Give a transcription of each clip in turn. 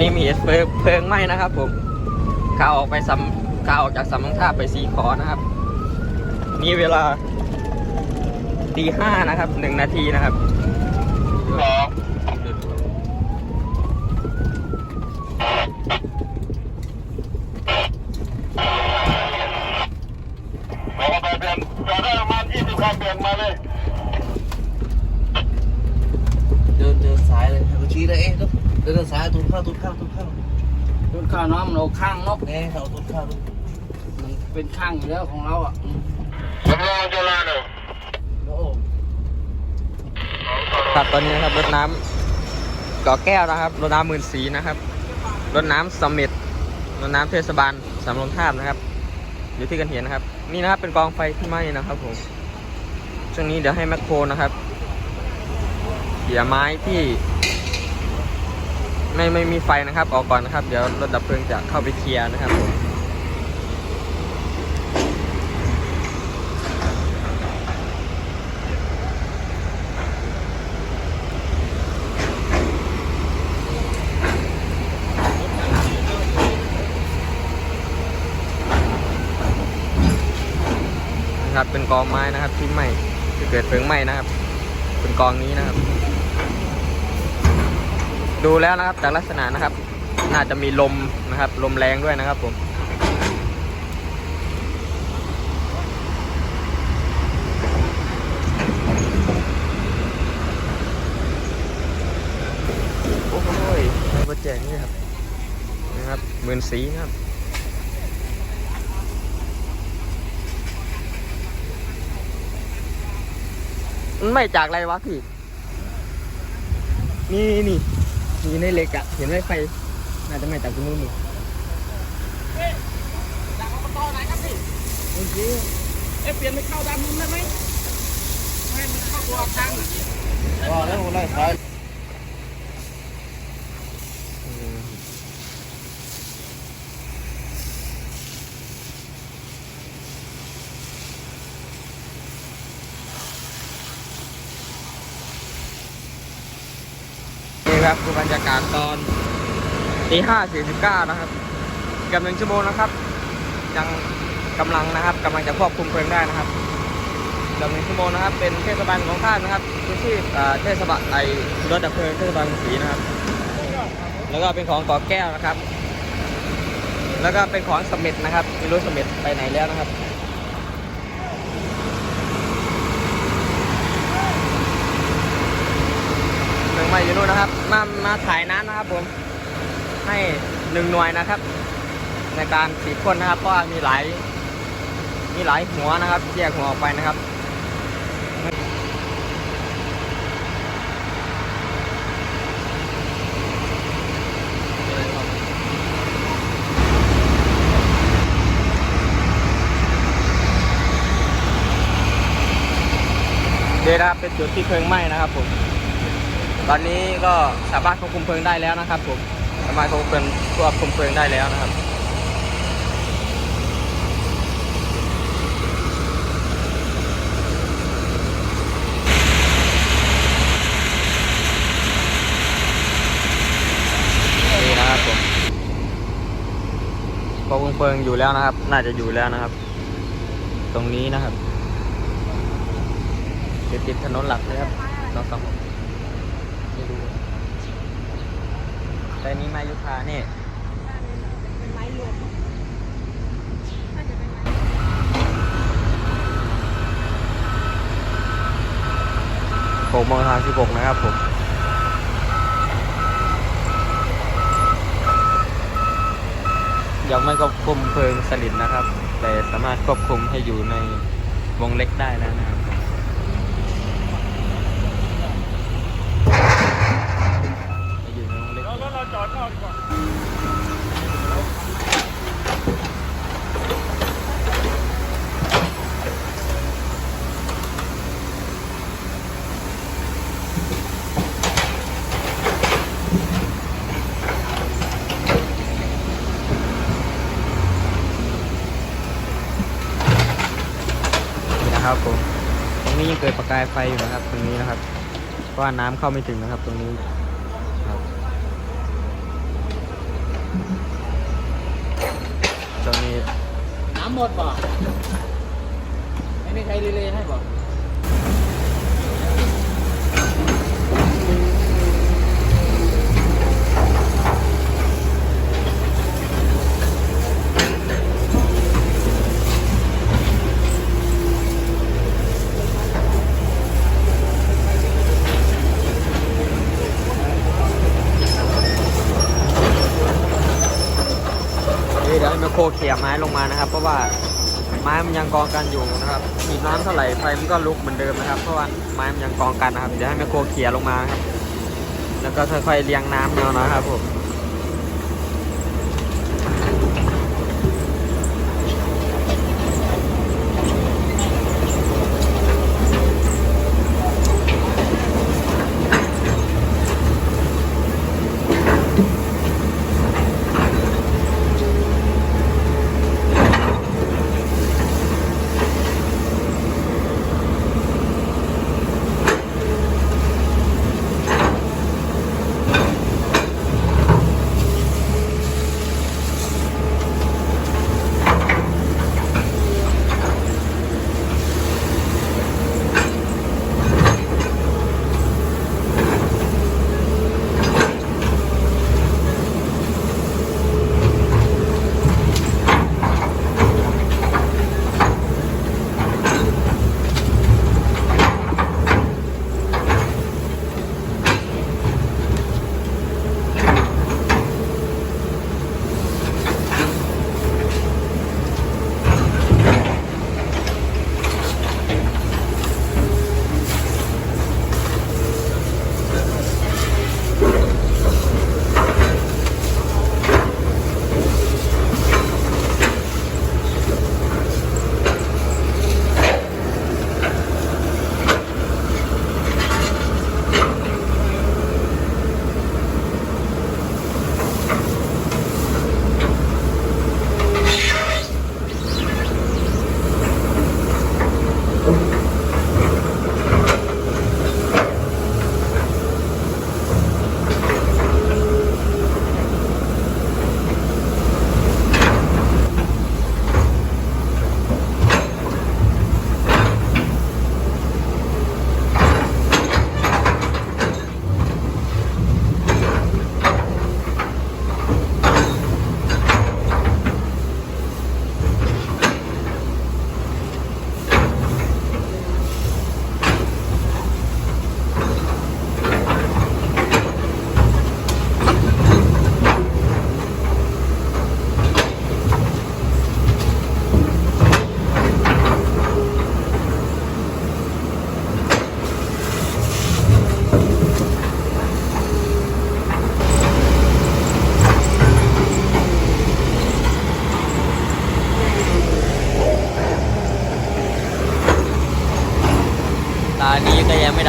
นี้มีเพลิงไหม้นะครับผมข่าออกไปสำข่าออกจากสำนักท่าไปซีคอนะครับ นี่เวลาตีห้านะครับหนึ่งนาทีนะครับ สองเราก็ไปเปลี่ยนจอดได้ประมาณยี่สิบคันเปลี่ยนมาเลย เดินเดินซ้ายเลยเมื่อกี้เลยเอ๊ะเดินเดินซ้ายตุ้นเข้าตุ้นเข้าตุ้นเข้าต้นข้าวน้ำเราข้างเนกแน่เขาตุ้นเข้าตุ้นมันเป็นข้างอยู่แล้วของเราอะจำลองจุฬาหนึ่งโอ้ครับตอนนี้นะครับรถน้ำก่อแก้วนะครับรถน้ำหมื่นสีนะครับรถน้ำสมเม็ดรถน้ำเทศบาลสำโรงทาบนะครับอยู่ที่กันเห็นนะครับ นี่นะครับเป็นกองไฟที่ไหม้นะครับผมช่วงนี้เดี๋ยวให้แมคโครนะครับเขี่ยไม้ที่ ไม่ไม่มีไฟนะครับ ออกก่อนนะครับ เดี๋ยวรถดับเพลิงจะเข้าไปเคลียร์นะครับผมนะครับเป็นกองไม้นะครับที่ไหม้ที่เกิดเพลิงไหม้นะครับ เป็นกองนี้นะครับ ดูแล้วนะครับจากลักษณะนะครับ น่าจะมีลมนะครับ ลมแรงด้วยนะครับผมโอ้โหมาแจงนี่ครับนะครับหมื่นสีนะครับมันไม่จากอะไรวะพี่ นี่นี่ นี่ในเหล็กอะเห็นไหมไฟ น่าจะไม่จากตรงนู้นนี่โอเคเอ๊ะเปลี่ยนไม่เข้าด้านนู้นได้ไหมให้มันเข้าตัวข้างอะว่าแล้วไล่ซ้าย ครับบรรยากาศตอนตีห้าสี่สิบเก้านะครับกับหนึ่งชั่วโมงนะครับ ยังกำลังนะครับกำลังจะควบคุมเพลิงได้นะครับเกับหนึ่งชั่วโมงนะครับ เป็นเทศบาลของท่านนะครับพื้นที่อเทศบาลไอรถดับเพลิงเทศบาลกรุงศรีนะครับ แล้วก็เป็นของกอแก้วนะครับ แล้วก็เป็นของสมเม็ดนะครับไม่รู้สมเม็ดไปไหนแล้วนะครับ เพลิงไหม้อยู่นู่นนะครับ มามาถ่ายน้ำนะครับ ผมให้หนึ่งหน่วยนะครับ ในการฉีดพ่นนะครับเพราะมีหลายมีหลายหัวนะครับแยกหัวออกไปนะครับเดนะครับเป็นจุดที่เพลิงไหม้นะครับผม ตอนนี้ก็สามารถควบคุมเพลิงได้แล้วนะครับผมสามารถควบคุมเพลิงควบคุมเพลิงได้แล้วนะครับนี่นะครับผมควบคุมเพลิงอยู่แล้วนะครับ น่าจะอยู่แล้วนะครับ ตรงนี้นะครับติดติดถนนหลักเลยครับสองสองไม่ดู แต่นี้มายุคาเนี่ยหกโมงทางสิบหกนะครับผมยังไม่ควบคุมเพลิงสลิดนะครับ แต่สามารถควบคุมให้อยู่ในวงเล็กได้แล้วนะครับ ให้อยู่ในวงเล็ก แล้วเราจอด นอกดีกว่านี่นะครับผมตรงนี้ยังเกิดประกายไฟอยู่นะครับ ตรงนี้นะครับ เพราะว่าน้ำเข้าไม่ถึงนะครับ ตรงนี้ครับ ตรงนี้ น้ำหมดบ่ไม่มีใครรีเลย์ให้บ่ ดี๋ยวให้แมคโครเขี่ยไม้ลงมานะครับ เพราะว่าไม้มันยังกองกันอยู่นะครับมีน้ำเท่าไหร่ไฟมันก็ลุกเหมือนเดิมนะครับ เพราะว่าไม้มันยังกองกันนะครับ เดี๋ยวให้แมคโครเขี่ยลงมาครับ แล้วก็ค่อยๆเลี้ยงน้ำเนานะครับผม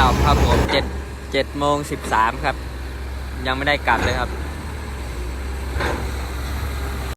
ดับครับผมเจ็ดเจ็ดโมงสิบสามครับ ยังไม่ได้กลับเลยครับ